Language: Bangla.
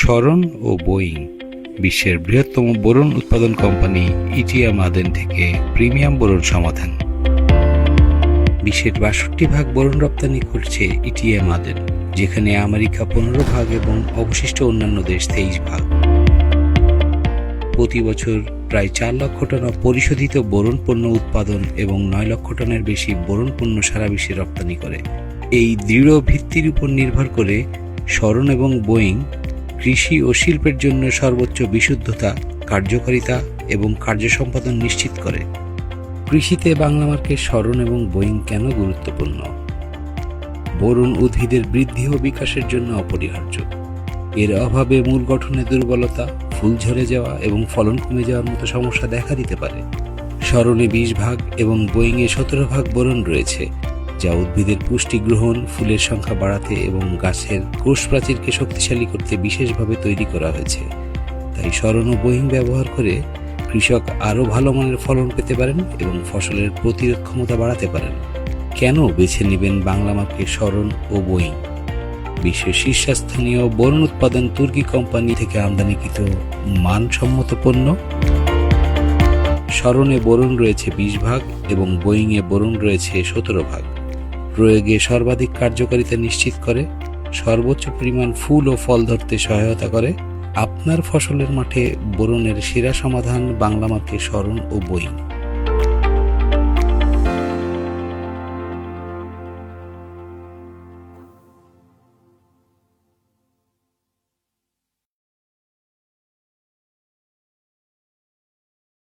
শরণ ও বোয়িং, বিশ্বের বৃহত্তম বোরন উৎপাদন কোম্পানি ইটিয়া মাদেন থেকে প্রিমিয়াম বোরন সমাধান। বিশ্বের বাষট্টি ভাগ বোরন রপ্তানি করছে ইটিএ মাদেন যেখানে আমেরিকা পনেরো ভাগ এবং অবশিষ্ট অন্যান্য দেশ তেইশ ভাগ। প্রতি বছর প্রায় চার লক্ষ টন পরিশোধিত বোরন পণ্য উৎপাদন এবং নয় লক্ষ টনের বেশি বোরন পণ্য সারা বিশ্বে রপ্তানি করে। এই দৃঢ় ভিত্তির উপর নির্ভর করে স্মরণ এবং বোয়িং কৃষি ও শিল্পের জন্য সর্বোচ্চ বিশুদ্ধতা, কার্যকারিতা এবং কার্য সম্পাদন নিশ্চিত করে। কৃষিতে বাংলা মার্কের স্মরণ এবং বোয়িং কেন গুরুত্বপূর্ণ? বোরন উদ্ভিদের বৃদ্ধি ও বিকাশের জন্য অপরিহার্য। এর অভাবে মূল গঠনে দুর্বলতা, ফুল ঝরে যাওয়া এবং ফলন কমে যাওয়ার মতো সমস্যা দেখা দিতে পারে। স্মরণে বিশ ভাগ এবং বোয়িংয়ে সতেরো ভাগ বোরন রয়েছে। যা উদ্ভিদের পুষ্টি গ্রহণ, ফুলের সংখ্যা বাড়াতে এবং গাছের কোষ প্রাচীরকে শক্তিশালী করতে বিশেষভাবে তৈরি করা হয়েছে। তাই স্মরণ ও বোয়িং ব্যবহার করে কৃষক আরও ভালো মানের ফলন পেতে পারেন এবং ফসলের প্রতিরোধ ক্ষমতা বাড়াতে পারেন। কেন বেছে নেবেন বাংলা মার্কের স্মরণ ও বোয়িং বিশ্বের শীর্ষস্থানীয় বরুণ উৎপাদন তুর্কি কোম্পানি থেকে আমদানিকৃত মানসম্মত পণ্য। স্মরণে বোরন রয়েছে বিশ ভাগ এবং বোয়িংয়ে বোরন রয়েছে সতেরো ভাগ। প্রয়োগে সর্বাধিক কার্যকারিতা নিশ্চিত করে, সর্বোচ্চ পরিমাণ ফুল ও ফল ধরতে সহায়তা করে, আপনার ফসলের মাঠে বোরনের সেরা সমাধান বাংলা মাকে স্মরণ ও বোয়িং